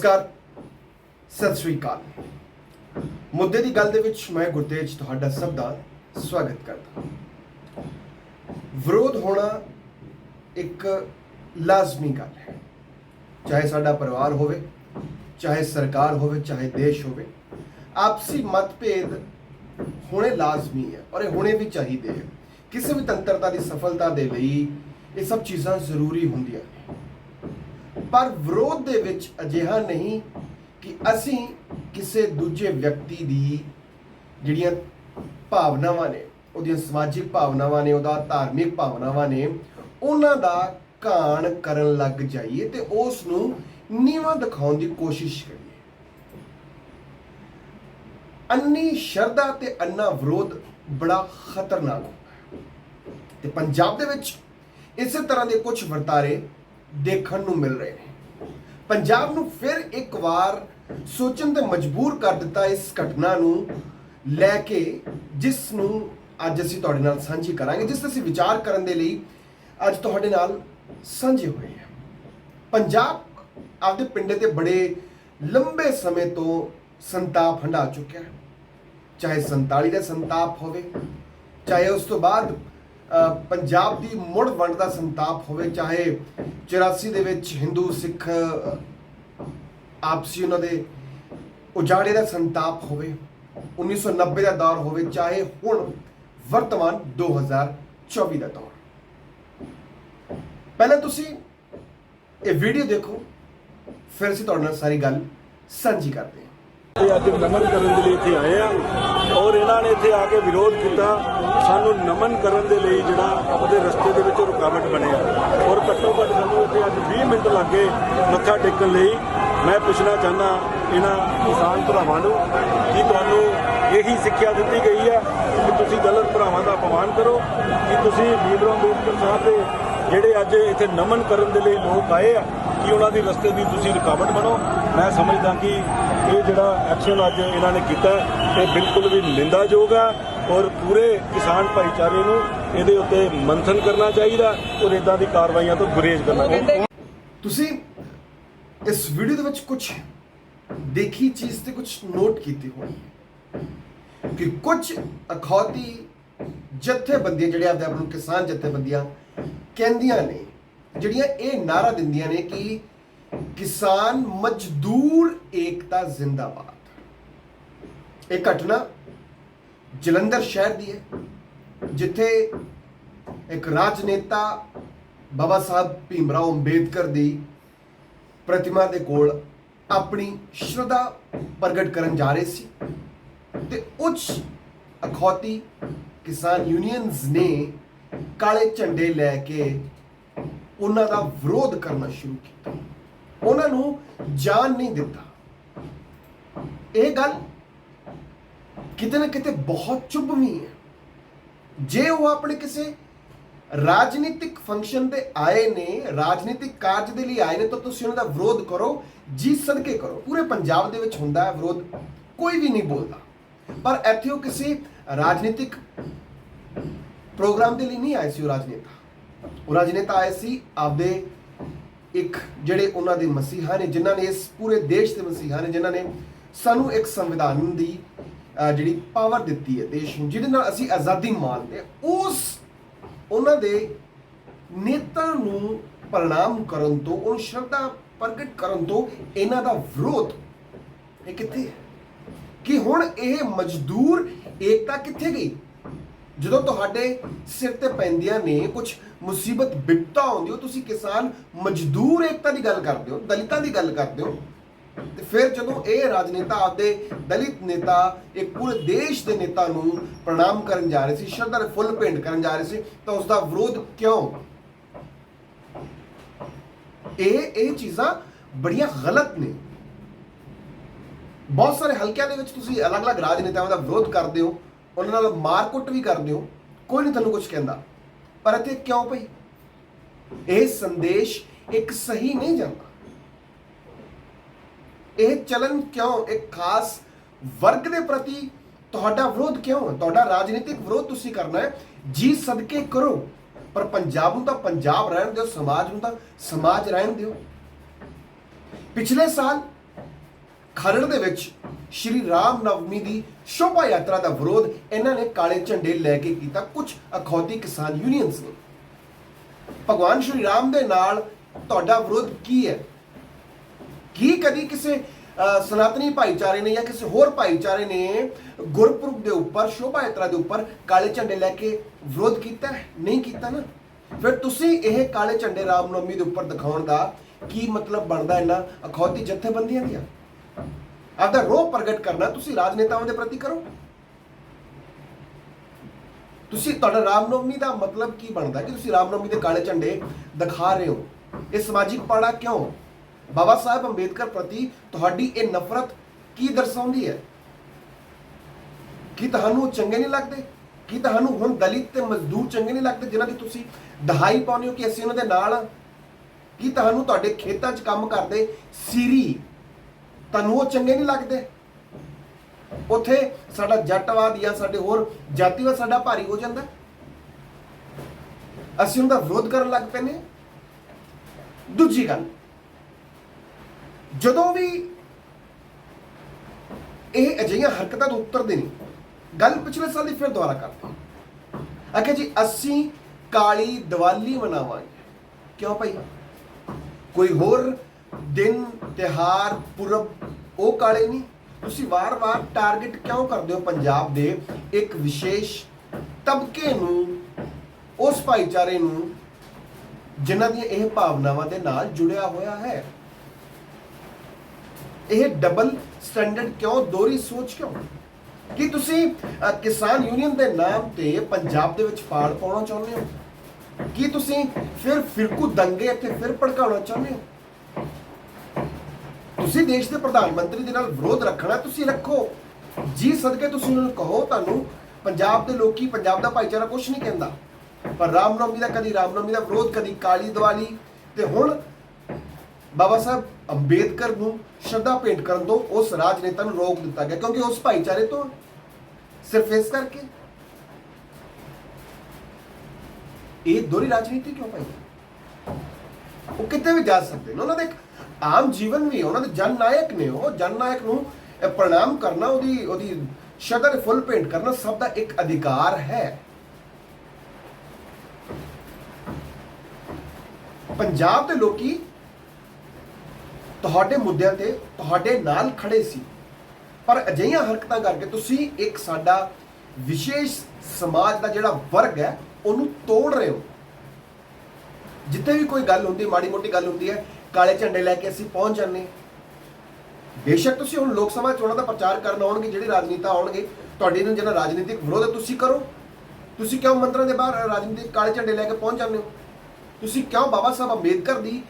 ਨਮਸਕਾਰ। ਸਤਿ ਸ੍ਰੀ ਅਕਾਲ। ਮੁੱਦੇ ਦੀ ਗੱਲ ਦੇ ਵਿੱਚ ਮੈਂ ਗੁਰਤੇਜ ਤੁਹਾਡਾ ਸਭ ਦਾ ਸਵਾਗਤ ਕਰਦਾ ਵਿਰੋਧ ਹੋਣਾ ਇੱਕ ਲਾਜ਼ਮੀ ਗੱਲ ਹੈ। ਚਾਹੇ ਸਾਡਾ ਪਰਿਵਾਰ ਹੋਵੇ, ਚਾਹੇ ਸਰਕਾਰ ਹੋਵੇ, ਚਾਹੇ ਦੇਸ਼ ਹੋਵੇ, ਆਪਸੀ ਮਤਭੇਦ ਹੋਣੇ ਲਾਜ਼ਮੀ ਹੈ ਔਰ ਇਹ ਹੋਣੇ ਵੀ ਚਾਹੀਦੇ ਹੈ। ਕਿਸੇ ਵੀ ਤੰਤਰਤਾ ਦੀ ਸਫਲਤਾ ਦੇ ਲਈ ਇਹ ਸਭ ਚੀਜ਼ਾਂ ਜ਼ਰੂਰੀ ਹੁੰਦੀਆਂ ਨੇ। ਪਰ ਵਿਰੋਧ ਦੇ ਵਿੱਚ ਅਜਿਹਾ ਨਹੀਂ ਕਿ ਅਸੀਂ ਕਿਸੇ ਦੂਜੇ ਵਿਅਕਤੀ ਦੀ ਜਿਹੜੀਆਂ ਭਾਵਨਾਵਾਂ ਨੇ, ਉਹਦੀਆਂ ਸਮਾਜਿਕ ਭਾਵਨਾਵਾਂ ਨੇ, ਉਹਦਾ ਧਾਰਮਿਕ ਭਾਵਨਾਵਾਂ ਨੇ, ਉਹਨਾਂ ਦਾ ਘਾਣ ਕਰਨ ਲੱਗ ਜਾਈਏ ਤੇ ਉਸ ਨੂੰ ਨੀਵਾਂ ਦਿਖਾਉਣ ਦੀ ਕੋਸ਼ਿਸ਼ ਕਰੀਏ। ਅੰਨੀ ਸ਼ਰਧਾ ਤੇ ਅੰਨਾ ਵਿਰੋਧ ਬੜਾ ਖਤਰਨਾਕ ਹੁੰਦਾ ਹੈ। ਤੇ ਪੰਜਾਬ ਦੇ ਵਿੱਚ ਇਸੇ ਤਰ੍ਹਾਂ ਦੇ ਕੁਝ ਵਰਤਾਰੇ ਦੇਖਣ ਨੂੰ ਮਿਲ ਰਹੇ ਨੇ। ਪੰਜਾਬ ਨੂੰ ਫਿਰ ਇੱਕ ਵਾਰ ਸੋਚਣ ਤੇ ਮਜਬੂਰ ਕਰ ਦਿੱਤਾ ਇਸ ਘਟਨਾ ਨੂੰ ਲੈ ਕੇ, ਜਿਸ ਨੂੰ ਅੱਜ ਅਸੀਂ ਤੁਹਾਡੇ ਨਾਲ ਸਾਂਝੀ ਕਰਾਂਗੇ, ਜਿਸ ਤੇ ਅਸੀਂ ਵਿਚਾਰ ਕਰਨ ਦੇ ਲਈ ਅੱਜ ਤੁਹਾਡੇ ਨਾਲ ਸਾਂਝੇ ਹੋਏ ਹਾਂ। ਪੰਜਾਬ ਆਪਦੇ ਪਿੰਡੇ ਤੇ ਬੜੇ ਲੰਬੇ ਸਮੇਂ ਤੋਂ ਸੰਤਾਪ ਹੰਢਾ ਚੁੱਕਿਆ। ਹੈ ਚਾਹੇ 47 ਦਾ ਸੰਤਾਪ ਹੋਵੇ, ਚਾਹੇ ਉਸ ਤੋਂ ਬਾਅਦ ਪੰਜਾਬ ਦੀ ਮੁੜ ਵੰਡ ਦਾ ਸੰਤਾਪ ਹੋਵੇ, ਚਾਹੇ 84 ਦੇ ਵਿੱਚ ਹਿੰਦੂ, ਸਿੱਖ ਆਪਸੀ ਉਹਨਾਂ ਦੇ ਉਜਾੜੇ ਦਾ ਸੰਤਾਪ ਹੋਵੇ 1990 ਦਾ ਦੌਰ ਹੋਵੇ, ਚਾਹੇ ਹੁਣ ਵਰਤਮਾਨ 2024 ਦਾ ਦੌਰ। ਪਹਿਲਾਂ ਤੁਸੀਂ ਇਹ ਵੀਡੀਓ ਦੇਖੋ, ਫਿਰ ਅਸੀਂ ਤੁਹਾਡੇ ਨਾਲ ਸਾਰੀ ਗੱਲ ਸਾਂਝੀ ਕਰਦੇ ਹਾਂ। ਅੱਜ ਨਮਨ ਕਰਨ ਦੇ ਲਈ ਇੱਥੇ ਆਏ ਆ ਔਰ ਇਹਨਾਂ ਨੇ ਇੱਥੇ ਆ ਕੇ ਵਿਰੋਧ ਕੀਤਾ। ਸਾਨੂੰ ਨਮਨ ਕਰਨ ਦੇ ਲਈ ਜਿਹੜਾ ਉਹਦੇ ਰਸਤੇ ਦੇ ਵਿੱਚ ਰੁਕਾਵਟ ਬਣਿਆ। ਔਰ ਘੱਟੋ ਘੱਟ ਸਾਨੂੰ ਇੱਥੇ ਅੱਜ 20 ਮਿੰਟ ਲੱਗੇ ਮੱਥਾ ਟੇਕਣ ਲਈ। ਮੈਂ ਪੁੱਛਣਾ ਚਾਹੁੰਦਾ ਇਹਨਾਂ ਕਿਸਾਨ ਭਰਾਵਾਂ ਨੂੰ ਕਿ ਤੁਹਾਨੂੰ ਇਹੀ ਸਿੱਖਿਆ ਦਿੱਤੀ ਗਈ ਹੈ ਕਿ ਤੁਸੀਂ ਗਲਤ ਭਰਾਵਾਂ ਦਾ ਅਪਮਾਨ ਕਰੋ, ਕਿ ਤੁਸੀਂ ਬੀਬਰ ਅੰਬੇਦਕਰ ਸਾਹਿਬ ਦੇ ਜਿਹੜੇ ਅੱਜ ਇੱਥੇ ਨਮਨ ਕਰਨ ਦੇ ਲਈ ਲੋਕ ਆਏ ਆ, ਕਿ ਉਹਨਾਂ ਦੀ ਰਸਤੇ ਦੀ ਤੁਸੀਂ ਰੁਕਾਵਟ ਬਣੋ। ਮੈਂ ਸਮਝਦਾ ਕਿ ਇਹ ਜਿਹੜਾ ਐਕਸ਼ਨ ਅੱਜ ਇਹਨਾਂ ਨੇ ਕੀਤਾ ਇਹ ਬਿਲਕੁਲ ਵੀ ਨਿੰਦਾਯੋਗ ਹੈ ਔਰ ਪੂਰੇ ਕਿਸਾਨ ਭਾਈਚਾਰੇ ਨੂੰ ਇਹਦੇ ਉੱਤੇ ਮੰਥਨ ਕਰਨਾ ਚਾਹੀਦਾ ਔਰ ਇਦਾਂ ਦੀ ਕਾਰਵਾਈਆਂ ਤੋਂ ਗੁਰੇਜ਼ ਕਰਨਾ ਚਾਹੀਦਾ ਤੁਸੀਂ ਇਸ ਵੀਡੀਓ ਦੇ ਵਿੱਚ ਕੁਝ ਦੇਖੀ ਚੀਜ਼ ਤੇ ਕੁਝ ਨੋਟ ਕੀਤੀ ਹੋਣੀ ਕਿ ਕੁਝ ਅਖੌਤੀ ਜਥੇਬੰਦੀਆਂ ਜਿਹੜੇ ਆਪਦੇ ਆਪ ਨੂੰ ਕਿਸਾਨ ਜਥੇਬੰਦੀਆਂ ਕਹਿੰਦੀਆਂ ਨੇ, ਜਿਹੜੀਆਂ ਇਹ ਨਾਰਾ ਦਿੰਦੀਆਂ ਨੇ ਕਿ ਕਿਸਾਨ ਮਜ਼ਦੂਰ ਏਕਤਾ ਜ਼ਿੰਦਾਬਾਦ ਇਹ ਘਟਨਾ ਜਲੰਧਰ ਸ਼ਹਿਰ ਦੀ ਹੈ ਜਿੱਥੇ ਇੱਕ ਰਾਜਨੇਤਾ ਬਾਬਾ ਸਾਹਿਬ ਭੀਮਰਾਓ ਅੰਬੇਦਕਰ ਦੀ ਪ੍ਰਤਿਮਾ ਦੇ ਕੋਲ ਆਪਣੀ ਸ਼ਰਧਾ ਪ੍ਰਗਟ ਕਰਨ ਜਾ ਰਹੇ ਸੀ ਤੇ ਉੱਚ ਅਖੌਤੀ ਕਿਸਾਨ ਯੂਨੀਅਨਸ ਨੇ ਕਾਲੇ ਝੰਡੇ ਲੈ ਕੇ ਉਹਨਾਂ ਦਾ ਵਿਰੋਧ ਕਰਨਾ ਸ਼ੁਰੂ ਕੀਤਾ ਉਹਨਾਂ ਨੂੰ ਜਾਣ ਨਹੀਂ ਦਿੱਤਾ ਇਹ ਗੱਲ ਕਿਤੇ ਨਾ ਕਿਤੇ ਬਹੁਤ ਚੁਭਵੀਂ ਹੈ। ਜੇ ਉਹ ਆਪਣੇ ਕਿਸੇ ਰਾਜਨੀਤਿਕ ਫੰਕਸ਼ਨ ਤੇ ਆਏ ਨੇ, ਰਾਜਨੀਤਿਕ ਕਾਰਜ ਦੇ ਲਈ ਆਏ ਨੇ, ਤਾਂ ਤੁਸੀਂ ਉਹਨਾਂ ਦਾ ਵਿਰੋਧ ਕਰੋ, ਜੀ ਸਦਕੇ ਕਰੋ। ਪੂਰੇ ਪੰਜਾਬ ਦੇ ਵਿੱਚ ਹੁੰਦਾ ਹੈ ਵਿਰੋਧ, ਕੋਈ ਵੀ ਨਹੀਂ ਬੋਲਦਾ। ਪਰ ਇੱਥੇ ਉਹ ਕਿਸੇ ਰਾਜਨੀਤਿਕ ਪ੍ਰੋਗਰਾਮ ਦੇ ਲਈ ਨਹੀਂ ਆਏ ਸੀ, ਉਹ ਰਾਜਨੇਤਾ। ਉਹ ਰਾਜਨੇਤਾ ਆਏ ਸੀ ਆਪਦੇ ਇੱਕ ਜਿਹੜੇ ਉਹਨਾਂ ਦੇ ਮਸੀਹਾ ਨੇ, ਜਿਨ੍ਹਾਂ ਨੇ ਇਸ ਪੂਰੇ ਦੇਸ਼ ਦੇ ਮਸੀਹਾ ਨੇ, ਜਿਨ੍ਹਾਂ ਨੇ ਸਾਨੂੰ ਇੱਕ ਸੰਵਿਧਾਨ ਦੀ ਜਿਹੜੀ ਪਾਵਰ ਦਿੱਤੀ ਹੈ ਦੇਸ਼ ਨੂੰ, ਜਿਹਦੇ ਨਾਲ ਅਸੀਂ ਆਜ਼ਾਦੀ ਮਾਣਦੇ ਹਾਂ, ਉਸ ਉਹਨਾਂ ਦੇ ਨੇਤਾ ਨੂੰ ਪ੍ਰਣਾਮ ਕਰਨ ਤੋਂ, ਉਹ ਸ਼ਰਧਾ ਪ੍ਰਗਟ ਕਰਨ ਤੋਂ ਇਹਨਾਂ ਦਾ ਵਿਰੋਧ, ਇਹ ਕਿੱਥੇ ਹੈ? ਕਿ ਹੁਣ ਇਹ ਮਜ਼ਦੂਰ ਏਕਤਾ ਕਿੱਥੇ ਗਈ? ਜਦੋਂ ਤੁਹਾਡੇ ਸਿਰ ਤੇ ਪੈਂਦੀਆਂ ਨੇ ਕੁਝ ਮੁਸੀਬਤ, ਬਿਪਤਾ ਆਉਂਦੀ ਹੋ ਤੁਸੀਂ ਕਿਸਾਨ, ਮਜ਼ਦੂਰ ਏਕਤਾ ਦੀ ਗੱਲ ਕਰਦੇ ਹੋ, ਦਲਿਤਾਂ ਦੀ ਗੱਲ ਕਰਦੇ ਹੋ। ਤੇ ਫਿਰ ਜਦੋਂ ਇਹ ਰਾਜਨੇਤਾ ਆਪਦੇ ਦਲਿਤ ਨੇਤਾ ਇੱਕ ਪੂਰੇ ਦੇਸ਼ ਦੇ ਨੇਤਾ ਨੂੰ ਪ੍ਰਣਾਮ ਕਰਨ ਜਾ ਰਹੇ ਸੀ, ਸ਼ਰਧਾ ਦੇ ਫੁੱਲ ਭੇਂਟ ਕਰਨ ਜਾ ਰਹੇ ਸੀ, ਤਾਂ ਉਸ ਦਾ ਵਿਰੋਧ ਕਿਉਂ? ਇਹ ਇਹ ਚੀਜ਼ਾਂ ਬੜੀਆਂ ਗਲਤ ਨੇ। ਬਹੁਤ ਸਾਰੇ ਹਲਕਿਆਂ ਦੇ ਵਿੱਚ ਤੁਸੀਂ ਅਲੱਗ-ਅਲੱਗ ਰਾਜਨੇਤਾਵਾਂ ਦਾ ਵਿਰੋਧ ਕਰਦੇ ਹੋ। ਉਹਨਾਂ ਨਾਲ ਮਾਰਕੁੱਟ ਵੀ ਕਰਦੇ ਹੋ ਕੋਈ ਨਹੀਂ ਤੁਹਾਨੂੰ ਕੁਝ ਕਹਿੰਦਾ। ਪਰ ਇੱਥੇ ਕਿਉਂ ਭਈ? ਇਹ ਸੰਦੇਸ਼ ਇੱਕ ਸਹੀ ਨਹੀਂ ਜਾਂਦਾ। ਇਹ ਚਲਨ ਕਿਉਂ? ਇੱਕ ਖਾਸ ਵਰਗ ਦੇ ਪ੍ਰਤੀ ਤੁਹਾਡਾ ਵਿਰੋਧ ਕਿਉਂ ਹੈ? ਤੁਹਾਡਾ ਰਾਜਨੀਤਿਕ ਵਿਰੋਧ ਤੁਸੀਂ ਕਰਨਾ ਹੈ। ਜੀ ਸਦਕੇ ਕਰੋ, ਪਰ ਪੰਜਾਬ ਨੂੰ ਤਾਂ ਪੰਜਾਬ ਰਹਿਣ ਦਿਓ, ਸਮਾਜ ਨੂੰ ਤਾਂ ਸਮਾਜ ਰਹਿਣ ਦਿਓ। ਪਿਛਲੇ ਸਾਲ ਖਰੜ ਦੇ ਵਿੱਚ ਸ਼੍ਰੀ ਰਾਮ ਨਵਮੀ ਦੀ ਸ਼ੋਭਾ ਯਾਤਰਾ ਦਾ ਵਿਰੋਧ ਇਹਨਾਂ ਨੇ ਕਾਲੇ ਝੰਡੇ ਲੈ ਕੇ ਕੀਤਾ ਕੁਝ ਅਖੌਤੀ ਕਿਸਾਨ ਯੂਨੀਅਨਸ ਨੇ। ਭਗਵਾਨ ਸ਼੍ਰੀ ਰਾਮ ਦੇ ਨਾਲ ਤੁਹਾਡਾ ਵਿਰੋਧ ਕੀ ਹੈ? ਕੀ ਕਦੀ ਕਿਸੇ ਅ, ਸਨਾਤਨੀ ਭਾਈਚਾਰੇ ਨੇ ਜਾਂ ਕਿਸੇ ਹੋਰ ਭਾਈਚਾਰੇ ਨੇ ਗੁਰਪੁਰਬ ਦੇ ਉੱਪਰ ਸ਼ੋਭਾ ਯਾਤਰਾ ਦੇ ਉੱਪਰ ਕਾਲੇ ਝੰਡੇ ਲੈ ਕੇ ਵਿਰੋਧ ਕੀਤਾ ਨਹੀਂ ਕੀਤਾ ਨਾ? ਫਿਰ ਤੁਸੀਂ ਇਹ ਕਾਲੇ ਝੰਡੇ ਰਾਮਨਵਮੀ ਦੇ ਉੱਪਰ ਦਿਖਾਉਣ ਦਾ ਕੀ ਮਤਲਬ ਬਣਦਾ ਇਹਨਾਂ ਅਖੌਤੀ ਜਥੇਬੰਦੀਆਂ ਦੀਆਂ? ਆਪਦਾ ਰੋਹ ਪ੍ਰਗਟ ਕਰਨਾ ਤੁਸੀਂ ਰਾਜਨੇਤਾਵਾਂ ਦੇ ਪ੍ਰਤੀ ਕਰੋ। ਤੁਸੀਂ ਤੁਹਾਡਾ ਰਾਮਨਵਮੀ ਦਾ ਮਤਲਬ ਕੀ ਬਣਦਾ? ਕਿ ਤੁਸੀਂ ਰਾਮਨਵਮੀ ਦੇ ਕਾਲੇ ਝੰਡੇ ਦਿਖਾ ਰਹੇ ਹੋ। ਇਹ ਸਮਾਜਿਕ ਪਾੜਾ ਕਿਉਂ? ਬਾਬਾ ਸਾਹਿਬ ਅੰਬੇਦਕਰ ਪ੍ਰਤੀ ਤੁਹਾਡੀ ਇਹ ਨਫ਼ਰਤ ਕੀ ਦਰਸਾਉਂਦੀ ਹੈ? ਕੀ ਤੁਹਾਨੂੰ ਉਹ ਚੰਗੇ ਨਹੀਂ ਲੱਗਦੇ? ਕੀ ਤੁਹਾਨੂੰ ਹੁਣ ਦਲਿਤ ਤੇ ਮਜ਼ਦੂਰ ਚੰਗੇ ਨਹੀਂ ਲੱਗਦੇ ਜਿਨ੍ਹਾਂ ਦੀ ਤੁਸੀਂ ਦਹਾਈ ਪਾਉਂਦੇ ਹੋ ਕਿ ਅਸੀਂ ਉਹਨਾਂ ਦੇ ਨਾਲ ਕੀ ਤੁਹਾਨੂੰ ਤੁਹਾਡੇ ਖੇਤਾਂ 'ਚ ਕੰਮ ਕਰਦੇ ਸੀਰੀ ਤੁਹਾਨੂੰ ਉਹ ਚੰਗੇ ਨਹੀਂ ਲੱਗਦੇ। ਉੱਥੇ ਸਾਡਾ ਜੱਟਵਾਦ ਜਾਂ ਸਾਡੇ ਹੋਰ ਜਾਤੀਵਾਦ ਸਾਡਾ ਭਾਰੀ ਹੋ ਜਾਂਦਾ। ਅਸੀਂ ਉਹਦਾ ਵਿਰੋਧ ਕਰਨ ਲੱਗ ਪੈਨੇ ਦੂਜੀ ਗੱਲ, ਜਦੋਂ ਵੀ ਇਹ ਅਜਿਹੀਆਂ ਹਰਕਤਾਂ ਤੋਂ ਉੱਤਰਦੇ ਨਹੀਂ ਗੱਲ ਪਿਛਲੇ ਸਾਲ ਦੀ ਫਿਰ ਦੁਬਾਰਾ ਕਰਦੇ ਆਖੇ ਜੀ, ਅਸੀਂ ਕਾਲੀ ਦੀਵਾਲੀ ਮਨਾਵਾਂਗੇ। ਕਿਉਂ ਭਾਈ? ਕੋਈ ਹੋਰ ਦਿਨ ਤਿਹਾਰ ਪੁਰਬ, ਉਹ ਕਾਲੇ ਨਹੀਂ। ਤੁਸੀਂ ਵਾਰ-ਵਾਰ ਟਾਰਗੇਟ ਕਿਉਂ ਕਰਦੇ ਹੋ ਪੰਜਾਬ ਦੇ ਇੱਕ ਵਿਸ਼ੇਸ਼ ਤਬਕੇ ਨੂੰ, ਉਸ ਭਾਈਚਾਰੇ ਨੂੰ, ਜਿਨ੍ਹਾਂ ਦੀਆਂ ਇਹ ਭਾਵਨਾਵਾਂ ਦੇ ਨਾਲ ਜੁੜਿਆ ਹੋਇਆ ਹੈ? ਇਹ ਡਬਲ ਸਟੈਂਡਰਡ ਕਿਉਂ, ਦੋਹਰੀ ਸੋਚ ਕਿਉਂ? ਕੀ ਤੁਸੀਂ ਕਿਸਾਨ ਯੂਨੀਅਨ ਦੇ ਨਾਮ ਤੇ ਪੰਜਾਬ ਦੇ ਵਿੱਚ ਫਾੜ ਪਾਉਣਾ ਚਾਹੁੰਦੇ ਹੋ? ਕੀ ਤੁਸੀਂ ਫਿਰ ਫਿਰਕੂ ਦੰਗੇ ਇੱਥੇ ਫਿਰ ਭੜਕਾਉਣਾ ਚਾਹੁੰਦੇ ਹੋ? ਤੁਸੀਂ ਦੇਸ਼ ਦੇ ਪ੍ਰਧਾਨ ਮੰਤਰੀ ਦੇ ਨਾਲ ਵਿਰੋਧ ਰੱਖਣਾ ਤੁਸੀਂ ਰੱਖੋ। ਜੀ ਸਦਕੇ ਤੁਸੀਂ ਉਹਨਾਂ ਨੂੰ ਕਹੋ ਤੁਹਾਨੂੰ, ਪੰਜਾਬ ਦੇ ਲੋਕੀ ਪੰਜਾਬ ਦਾ ਭਾਈਚਾਰਾ ਕੁਝ ਨਹੀਂ ਕਹਿੰਦਾ। ਪਰ ਰਾਮਨੌਮੀ ਦਾ ਕਦੀ ਰਾਮਨਵਮੀ ਦਾ ਵਿਰੋਧ, ਕਦੀ ਕਾਲੀ ਦੀਵਾਲੀ। ਤੇ ਹੁਣ ਬਾਬਾ ਸਾਹਿਬ ਅੰਬੇਦਕਰ ਨੂੰ ਸ਼ਰਧਾ ਭੇਂਟ ਕਰਨ ਤੋਂ ਉਸ ਰਾਜਨੇਤਾ ਨੂੰ ਰੋਕ ਦਿੱਤਾ ਗਿਆ, ਕਿਉਂਕਿ ਉਸ ਭਾਈਚਾਰੇ ਤੋਂ ਸਿਰਫ ਇਸ ਕਰਕੇ। ਇਹ ਦੋਹਰੀ ਰਾਜਨੀਤੀ ਕਿਉਂ ਪਾਈ ਉਹ ਕਿਤੇ ਵੀ ਜਾ ਸਕਦੇ ਨੇ। ਉਹਨਾਂ ਦੇ ਆਮ ਜੀਵਨ ਵੀ ਉਹਨਾਂ ਦੇ ਜਨ ਨਾਇਕ ਨੇ ਉਹ। ਜਨ ਨਾਇਕ ਨੂੰ ਪ੍ਰਣਾਮ ਕਰਨਾ, ਉਹਦੀ ਉਹਦੀ ਸ਼ਰਧਾ ਫੁੱਲ ਭੇਂਟ ਕਰਨਾ ਸਭ ਦਾ ਇੱਕ ਅਧਿਕਾਰ ਹੈ। ਪੰਜਾਬ ਦੇ ਲੋਕੀ ਤੁਹਾਡੇ ਮੁੱਦਿਆਂ ਤੇ ਤੁਹਾਡੇ ਨਾਲ ਖੜੇ ਸੀ, ਪਰ ਅਜਿਹੀਆਂ ਹਰਕਤਾਂ ਕਰਕੇ ਤੁਸੀਂ ਇੱਕ ਸਾਡਾ ਵਿਸ਼ੇਸ਼ ਸਮਾਜ ਦਾ ਜਿਹੜਾ ਵਰਗ ਹੈ, ਉਹਨੂੰ ਤੋੜ ਰਹੇ ਹੋ। ਜਿੱਥੇ ਵੀ ਕੋਈ ਗੱਲ ਹੁੰਦੀ, ਮਾੜੀ ਮੋਟੀ ਗੱਲ ਹੁੰਦੀ ਹੈ ਕਾਲੇ ਝੰਡੇ ਲੈ ਕੇ ਅਸੀਂ ਪਹੁੰਚ ਜਾਂਦੇ ਹਾਂ। ਬੇਸ਼ੱਕ ਤੁਸੀਂ ਹੁਣ ਲੋਕ ਸਭਾ ਚੋਣਾਂ ਦਾ ਪ੍ਰਚਾਰ ਕਰਨ ਆਉਣਗੇ, ਜਿਹੜੇ ਰਾਜਨੀਤਾ ਆਉਣਗੇ, ਤੁਹਾਡੇ ਨਾਲ ਜਿਹੜਾ ਰਾਜਨੀਤਿਕ ਵਿਰੋਧ ਹੈ, ਤੁਸੀਂ ਕਰੋ। ਤੁਸੀਂ ਕਿਉਂ ਮੰਤਰਾਂ ਦੇ ਬਾਹਰ ਰਾਜਨੀਤਿਕ ਕਾਲੇ ਝੰਡੇ ਲੈ ਕੇ ਪਹੁੰਚ ਜਾਂਦੇ ਹੋ? ਤੁਸੀਂ ਕਿਉਂ ਬਾਬਾ ਸਾਹਿਬ ਅੰਬੇਦਕਰ ਦੀ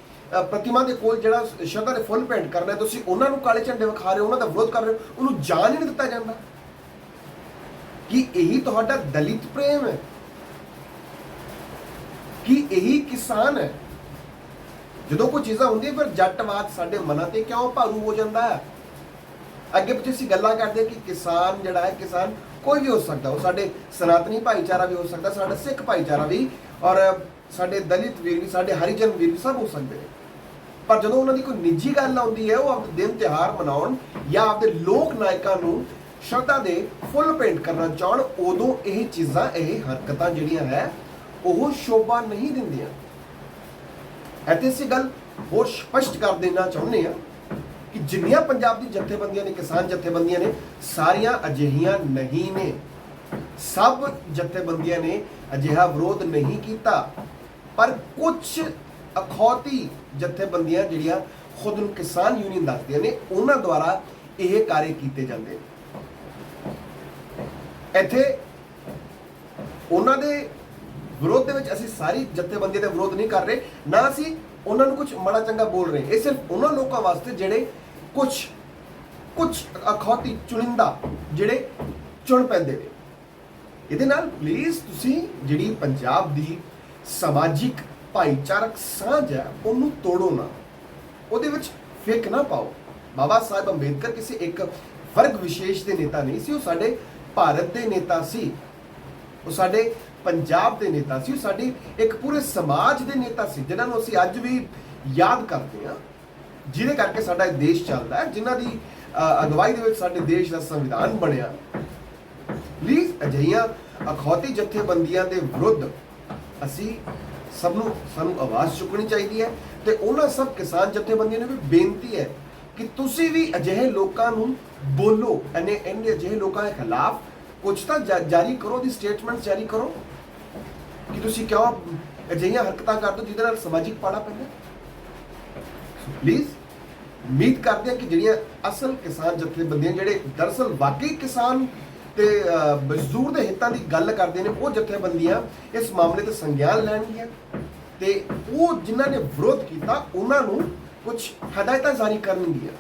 ਪ੍ਰਤਿਮਾ ਦੇ ਕੋਲ ਜਿਹੜਾ ਸ਼ਰਧਾ ਦੇ ਫੁੱਲ ਭੇਂਟ ਕਰਨਾ ਤੁਸੀਂ ਉਹਨਾਂ ਨੂੰ ਕਾਲੇ ਝੰਡੇ ਵਿਖਾ ਰਹੇ ਹੋ, ਉਹਨਾਂ ਦਾ ਵਿਰੋਧ ਕਰ ਰਹੇ ਹੋ, ਉਹਨੂੰ ਜਾਣ ਹੀ ਨਹੀਂ ਦਿੱਤਾ ਜਾਂਦਾ। ਕੀ ਇਹੀ ਤੁਹਾਡਾ ਦਲਿਤ ਪ੍ਰੇਮ ਹੈ? ਕੀ ਇਹੀ ਕਿਸਾਨ ਹੈ? ਜਦੋਂ ਕੋਈ ਚੀਜ਼ਾਂ ਹੁੰਦੀਆਂ, ਫਿਰ ਜੱਟਵਾਦ ਸਾਡੇ ਮਨਾਂ ਤੇ ਕਿਉਂ ਭਾਰੂ ਹੋ ਜਾਂਦਾ ਹੈ? ਅੱਗੇ ਪਿੱਛੇ ਅਸੀਂ ਗੱਲਾਂ ਕਰਦੇ ਕਿ ਕਿਸਾਨ ਜਿਹੜਾ ਹੈ, ਕਿਸਾਨ ਕੋਈ ਵੀ ਹੋ ਸਕਦਾ, ਉਹ ਸਾਡੇ ਸਨਾਤਨੀ ਭਾਈਚਾਰਾ ਵੀ ਹੋ ਸਕਦਾ, ਸਾਡਾ ਸਿੱਖ ਭਾਈਚਾਰਾ ਵੀ, ਔਰ ਸਾਡੇ ਦਲਿਤ ਵੀਰ ਵੀ, ਸਾਡੇ ਹਰੀਜਨ ਵੀਰ ਵੀ ਸਭ ਹੋ ਸਕਦੇ ਨੇ। ਪਰ ਜਦੋਂ ਉਹਨਾਂ ਦੀ ਕੋਈ ਨਿੱਜੀ ਗੱਲ ਆਉਂਦੀ ਹੈ, ਉਹ ਆਪਣੇ ਦਿਨ ਤਿਉਹਾਰ ਮਨਾਉਣ ਜਾਂ ਆਪਣੇ ਲੋਕ ਨਾਇਕਾਂ ਨੂੰ ਸ਼ਰਧਾ ਦੇ ਫੁੱਲ ਪੇਂਟ ਕਰਨਾ ਚਾਹਣ, ਉਦੋਂ ਇਹ ਚੀਜ਼ਾਂ, ਇਹ ਹਰਕਤਾਂ ਜਿਹੜੀਆਂ ਹੈ, ਉਹ ਸ਼ੋਭਾ ਨਹੀਂ ਦਿੰਦੀਆਂ। ਅਤੇ ਅਸੀਂ ਗੱਲ ਹੋਰ ਸਪਸ਼ਟ ਕਰ ਦੇਣਾ ਚਾਹੁੰਦੇ ਹਾਂ ਕਿ ਜਿੰਨੀਆਂ ਪੰਜਾਬ ਦੀ ਜਥੇਬੰਦੀਆਂ ਨੇ, ਕਿਸਾਨ ਜਥੇਬੰਦੀਆਂ ਨੇ, ਸਾਰੀਆਂ ਅਜਿਹੀਆਂ ਨਹੀਂ ਨੇ। ਸਭ ਜਥੇਬੰਦੀਆਂ ਨੇ ਅਜਿਹਾ ਵਿਰੋਧ ਨਹੀਂ ਕੀਤਾ, ਪਰ ਕੁਝ ਅਖੌਤੀ ਜਥੇਬੰਦੀਆਂ ਜਿਹੜੀਆਂ ਖੁਦ ਨੂੰ ਕਿਸਾਨ ਯੂਨੀਅਨ ਦੱਸਦੀਆਂ ਨੇ, ਉਹਨਾਂ ਦੁਆਰਾ ਇਹ ਕਾਰੇ ਕੀਤੇ ਜਾਂਦੇ ਨੇ। ਇੱਥੇ ਉਹਨਾਂ ਦੇ ਵਿਰੋਧ ਦੇ ਵਿੱਚ ਅਸੀਂ ਸਾਰੀ ਜਥੇਬੰਦੀਆਂ ਦਾ ਵਿਰੋਧ ਨਹੀਂ ਕਰ ਰਹੇ, ਨਾ ਅਸੀਂ ਉਹਨਾਂ ਨੂੰ ਕੁਝ ਮਾੜਾ ਚੰਗਾ ਬੋਲ ਰਹੇ। ਇਹ ਸਿਰਫ ਉਹਨਾਂ ਲੋਕਾਂ ਵਾਸਤੇ ਜਿਹੜੇ ਕੁਝ ਕੁਝ ਅਖੌਤੀ ਚੁਣਿੰਦਾ ਜਿਹੜੇ ਚੁਣ ਪੈਂਦੇ ਨੇ। ਇਹਦੇ ਨਾਲ ਪਲੀਜ਼ ਤੁਸੀਂ ਜਿਹੜੀ ਪੰਜਾਬ ਦੀ ਸਮਾਜਿਕ ਭਾਈਚਾਰਕ ਸਾਂਝ ਹੈ, ਉਹਨੂੰ ਤੋੜੋ ਨਾ। ਉਹਦੇ ਵਿੱਚ ਫੇਕ ਨਾ ਪਾਓ। ਬਾਬਾ ਸਾਹਿਬ ਅੰਬੇਦਕਰ ਕਿਸੇ ਇੱਕ ਵਰਗ ਵਿਸ਼ੇਸ਼ ਦੇ ਨੇਤਾ ਨਹੀਂ ਸੀ, ਉਹ ਸਾਡੇ ਭਾਰਤ ਦੇ ਨੇਤਾ ਸੀ। ਉਹ ਸਾਡੇ ਪੰਜਾਬ ਦੇ ਨੇਤਾ ਸੀ, ਉਹ ਸਾਡੀ ਇੱਕ ਪੂਰੇ ਸਮਾਜ ਦੇ ਨੇਤਾ ਸੀ, ਜਿਨ੍ਹਾਂ ਨੂੰ ਅਸੀਂ ਅੱਜ ਵੀ ਯਾਦ ਕਰਦੇ ਹਾਂ, ਜਿਹਦੇ ਕਰਕੇ ਸਾਡਾ ਇਹ ਦੇਸ਼ ਚੱਲਦਾ ਹੈ, ਜਿਨ੍ਹਾਂ ਦੀ ਅਗਵਾਈ ਦੇ ਵਿੱਚ ਸਾਡੇ ਦੇਸ਼ ਦਾ ਸੰਵਿਧਾਨ ਬਣਿਆ। ਪਲੀਜ਼ ਅਜਿਹੀਆਂ ਅਖੌਤੀ ਜਥੇਬੰਦੀਆਂ ਦੇ ਵਿਰੁੱਧ ਅਸੀਂ ਸਭ ਨੂੰ, ਸਾਨੂੰ ਆਵਾਜ਼ ਚੁੱਕਣੀ ਚਾਹੀਦੀ ਹੈ ਤੇ ਉਹਨਾਂ ਸਭ ਕਿਸਾਨ ਜਥੇਬੰਦੀਆਂ ਨੂੰ ਵੀ ਬੇਨਤੀ ਹੈ ਕਿ ਤੁਸੀਂ ਵੀ ਅਜਿਹੇ ਲੋਕਾਂ ਨੂੰ ਬੋਲੋ ਇਹਨੇ ਇਹਨੇ ਅਜਿਹੇ ਲੋਕਾਂ ਦੇ ਖਿਲਾਫ ਕੁਝ ਤਾਂ ਜਾਰੀ ਕਰੋ ਦੀ ਸਟੇਟਮੈਂਟ ਜਾਰੀ ਕਰੋ। ਕਿ ਤੁਸੀਂ ਕਿਉਂ ਅਜਿਹੀਆਂ ਹਰਕਤਾਂ ਕਰਦੇ ਹੋ ਜਿਹਦੇ ਨਾਲ ਸਮਾਜਿਕ ਪਾੜਾ ਪੈਂਦਾ? ਪਲੀਜ਼ ਉਮੀਦ ਕਰਦੇ ਹਾਂ ਕਿ ਜਿਹੜੀਆਂ ਅਸਲ ਕਿਸਾਨ ਜਥੇਬੰਦੀਆਂ, ਜਿਹੜੇ ਦਰਅਸਲ ਵਾਕਈ ਕਿਸਾਨ ਤੇ ਮਜ਼ਦੂਰ ਦੇ ਹਿੱਤਾਂ ਦੀ ਗੱਲ ਕਰਦੇ ਨੇ, ਉਹ ਜਥੇਬੰਦੀਆਂ ਇਸ ਮਾਮਲੇ ਤੇ ਸੰਗਿਆਨ ਲੈਣਗੀਆਂ ਤੇ ਉਹ ਜਿਨ੍ਹਾਂ ਨੇ ਵਿਰੋਧ ਕੀਤਾ, ਉਹਨਾਂ ਨੂੰ ਕੁਝ ਹਦਾਇਤਾਂ ਜਾਰੀ ਕਰਨਗੀਆਂ।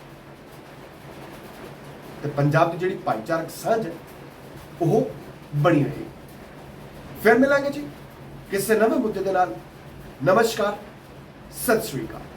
ਤੇ ਪੰਜਾਬ ਦੀ ਜਿਹੜੀ ਭਾਈਚਾਰਕ ਸਾਂਝ ਹੈ, ਉਹ ਬਣੀ ਰਹੇਗੀ ਫਿਰ ਮਿਲਾਂਗੇ ਜੀ। ਕਿਸੇ ਨਵੇਂ ਮੁੱਦੇ ਦੇ ਨਾਲ ਨਮਸਕਾਰ ਸਤਿ ਸ਼੍ਰੀ ਅਕਾਲ